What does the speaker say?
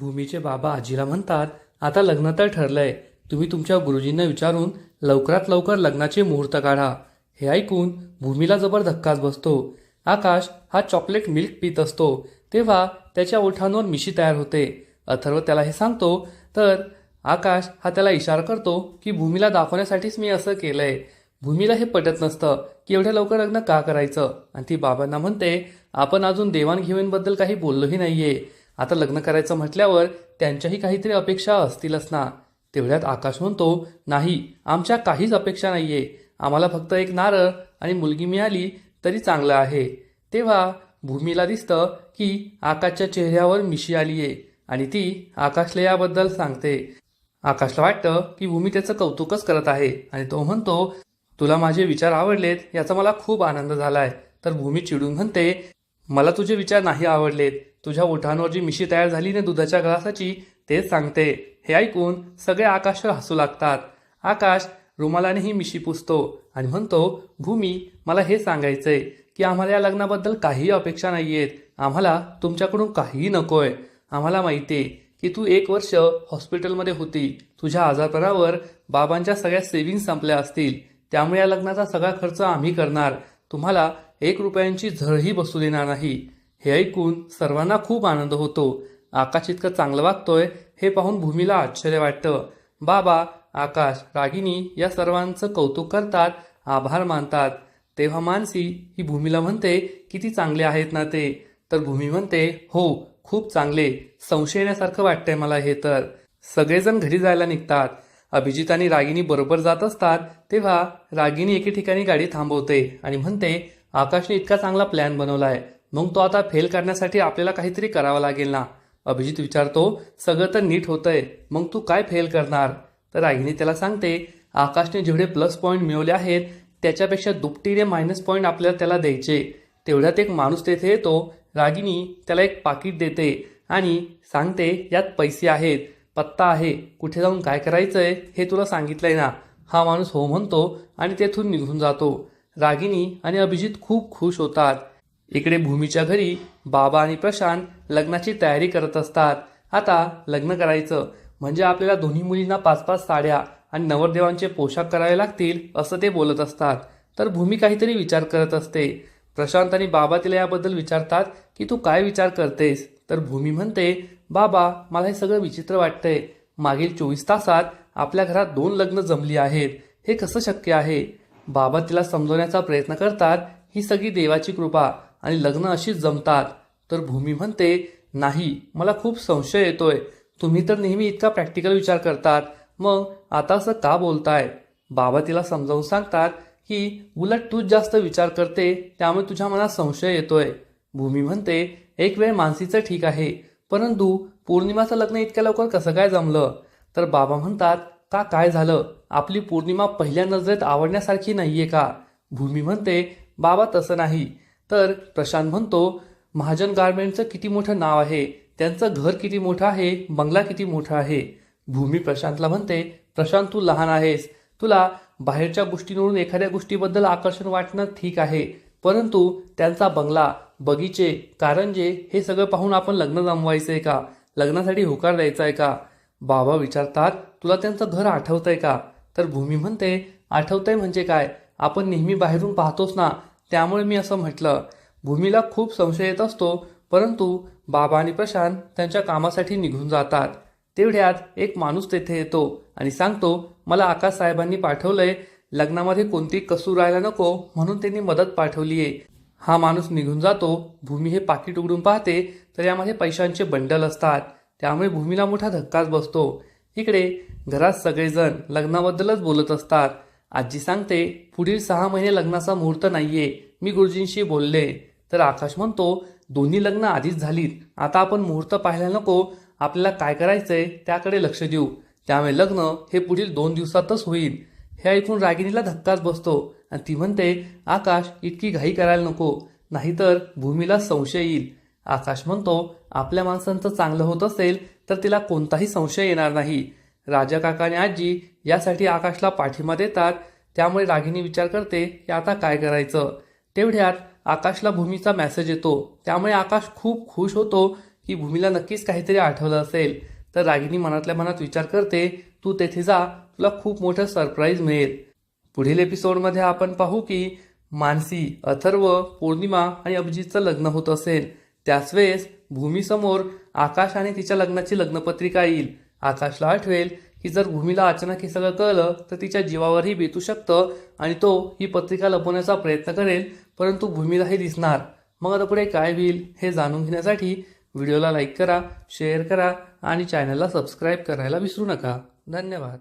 भूमीचे बाबा आजीला म्हणतात आता लग्न तर ठरलंय. तुम्ही तुमच्या गुरुजींना विचारून लवकरात लवकर लग्नाचे मुहूर्त काढा. हे ऐकून भूमीला जबर धक्काच बसतो. आकाश हा चॉकलेट मिल्क पित असतो. तेव्हा त्याच्या ओठांवर मिशी तयार होते. अथर्व त्याला हे सांगतो तर आकाश हा त्याला इशारा करतो की भूमीला दाखवण्यासाठीच मी असं केलंय. भूमीला हे पटत नसतं की एवढ्या लवकर लग्न का करायचं? आणि ती बाबांना म्हणते आपण अजून देवाणघेवाणबद्दल काही बोललोही नाहीये. आता लग्न करायचं म्हटल्यावर त्यांच्याही काहीतरी अपेक्षा असतीलच ना. तेवढ्यात आकाश म्हणतो नाही आमच्या काहीच अपेक्षा नाहीये. आम्हाला फक्त एक नारळ आणि मुलगी मिळाली तरी चांगलं आहे. तेव्हा भूमीला दिसतं की आकाशच्या चेहऱ्यावर मिशी आलीये आणि ती आकाशला याबद्दल सांगते. आकाशला वाटतं की भूमी त्याचं कौतुकच करत आहे आणि तो म्हणतो तुला माझे विचार आवडलेत याचा मला खूप आनंद झालाय. तर भूमी चिडून म्हणते मला तुझे विचार नाही आवडलेत. तुझ्या ओठांवर जी मिशी तयार झाली ना दुधाच्या ग्लासाची तेच सांगते. हे ऐकून सगळे आकाशवर हसू लागतात. आकाश रुमालाने ही मिशी पुसतो आणि म्हणतो भूमी मला हे सांगायचंय की आम्हाला या लग्नाबद्दल काहीही अपेक्षा नाही आहेत आम्हाला तुमच्याकडून काहीही नकोय. आम्हाला माहितीये की तू एक वर्ष हॉस्पिटलमध्ये होती. तुझ्या आजारपणावर बाबांच्या सगळ्या सेव्हिंग संपल्या असतील. त्यामुळे या लग्नाचा सगळा खर्च आम्ही करणार. तुम्हाला एक रुपयांची झळही बसू देणार नाही. हे ऐकून सर्वांना खूप आनंद होतो. आकाश इतकं चांगलं वागतोय हे पाहून भूमीला आश्चर्य वाटतं. बाबा आकाश रागिनी या सर्वांचं कौतुक करतात आभार मानतात. तेव्हा मानसी ही भूमीला म्हणते किती चांगले आहेत ना ते. तर भूमी म्हणते हो खूप चांगले. संशय येण्यासारखं वाटतंय मला हे तर. सगळेजण घरी जायला निघतात. अभिजित आणि रागिनी बरोबर जात असतात तेव्हा रागिनी एके ठिकाणी गाडी थांबवते आणि म्हणते आकाशने इतका चांगला प्लॅन बनवलाय. मग तो आता फेल करण्यासाठी आपल्याला काहीतरी करावं लागेल ना? अभिजित विचारतो सगळं तर नीट होतंय मग तू काय फेल करणार? तर रागिनी त्याला सांगते आकाशने जेवढे प्लस पॉईंट मिळवले आहेत त्याच्यापेक्षा दुपटीने मायनस पॉईंट आपल्याला त्याला द्यायचे. तेवढ्यात एक माणूस तेथे येतो रागिनी त्याला एक पाकिट देते आणि सांगते यात पैसे आहेत पत्ता आहे कुठे जाऊन काय करायचं आहे हे तुला सांगितलंय ना? हा माणूस हो म्हणतो आणि तेथून निघून जातो. रागिनी आणि अभिजित खूप खुश होतात. इकडे भूमीच्या घरी बाबा आणि प्रशांत लग्नाची तयारी करत असतात. आता लग्न करायचं. म्हणजे आपल्याला दोन्ही मुलींना पाच पाच साड्या आणि नवरदेवांचे पोशाख करावे लागतील असं ते बोलत असतात. तर भूमी काहीतरी विचार करत असते. प्रशांत आणि बाबा तिला याबद्दल विचारतात की तू काय विचार करतेस? तर भूमी म्हणते बाबा मला हे सगळं विचित्र वाटतंय. मागील चोवीस तासात आपल्या घरात दोन लग्न जमली आहेत. हे कसं शक्य आहे? बाबा तिला समजवण्याचा प्रयत्न करतात ही सगळी देवाची कृपा. आणि लग्न अशीच जमतात. तर भूमी म्हणते नाही मला खूप संशय येतोय. तुम्ही तर नेहमी इतका प्रॅक्टिकल विचार करतात. मग आता असं का बोलताय? बाबा तिला समजावून सांगतात की उलट तूच जास्त विचार करते त्यामुळे तुझ्या मनात संशय येतोय. भूमी म्हणते एक वेळ मानसीचं ठीक आहे परंतु पौर्णिमाचं लग्न इतक्या लवकर कसं काय जमलं? तर बाबा म्हणतात का काय झालं? आपली पौर्णिमा पहिल्या नजरेत आवडण्यासारखी नाहीये का? भूमी म्हणते बाबा तसं नाही. तर प्रशांत म्हणतो महाजन गार्मेंटचं किती मोठं नाव आहे? त्यांचं घर किती मोठं आहे? बंगला किती मोठा आहे? भूमी प्रशांतला म्हणते प्रशांत तू लहान आहेस. तुला बाहेरच्या गोष्टींवरून एखाद्या गोष्टीबद्दल आकर्षण वाटणं ठीक आहे. परंतु त्यांचा बंगला बगीचे कारंजे हे सगळं पाहून आपण लग्न जमवायचं आहे का? लग्नासाठी होकार द्यायचा आहे का? बाबा विचारतात तुला त्यांचं घर आठवतंय का? तर भूमी म्हणते आठवतंय म्हणजे काय? आपण नेहमी बाहेरून पाहतोच ना त्यामुळे मी असं म्हटलं भूमीला खूप संशय येत असतो परंतु बाबा आणि प्रशांत त्यांच्या कामासाठी निघून जातात. तेवढ्यात एक माणूस तेथे येतो आणि सांगतो मला आकाश साहेबांनी पाठवलंय लग्नामध्ये कोणती कसूर राहायला नको म्हणून त्यांनी मदत पाठवली आहे. हा माणूस निघून जातो भूमी हे पाकिट उघडून पाहते तर यामध्ये पैशांचे बंडल असतात. त्यामुळे भूमीला मोठा धक्काच बसतो. इकडे घरात सगळेजण लग्नाबद्दलच बोलत असतात. आजी सांगते पुढील सहा महिने लग्नाचा मुहूर्त नाहीये. मी गुरुजींशी बोलले. तर आकाश म्हणतो दोन्ही लग्न आधीच झालीत. आता आपण मुहूर्त पाहायला नको. आपल्याला काय करायचंय त्याकडे लक्ष देऊ. त्यामुळे लग्न हे पुढील दोन दिवसातच होईल. हे ऐकून रागिणीला धक्काच बसतो आणि ती म्हणते आकाश इतकी घाई करायला नको. नाहीतर भूमीला संशय येईल. आकाश म्हणतो आपल्या माणसांचं चांगलं होत असेल तर तिला कोणताही संशय येणार नाही. राजा काकाने आजी यासाठी आकाशला पाठिंबा देतात. त्यामुळे रागिनी विचार करते की आता काय करायचं? तेवढ्यात आकाशला भूमीचा मेसेज येतो. त्यामुळे आकाश खूप खुश होतो की भूमीला नक्कीच काहीतरी आठवलं असेल. तर रागिनी मनातल्या मनात विचार करते तू तेथे जा तुला खूप मोठं सरप्राईज मिळेल. पुढील एपिसोडमध्ये आपण पाहू की मानसी अथर्व पौर्णिमा आणि अभिजितचं लग्न होत असेल. त्याच वेळेस भूमीसमोर आकाश आणि तिच्या लग्नाची लग्नपत्रिका येईल. आकाशला आठवेल की जर भूमीला अचानक हे सगळं कळलं तर तिच्या जीवावरही बेतू शकतं आणि तो ही पत्रिका लपवण्याचा प्रयत्न करेल परंतु भूमीलाही दिसणार. मग आता पुढे काय होईल हे जाणून घेण्यासाठी व्हिडिओला लाईक करा शेअर करा आणि चॅनलला सबस्क्राईब करायला विसरू नका. धन्यवाद.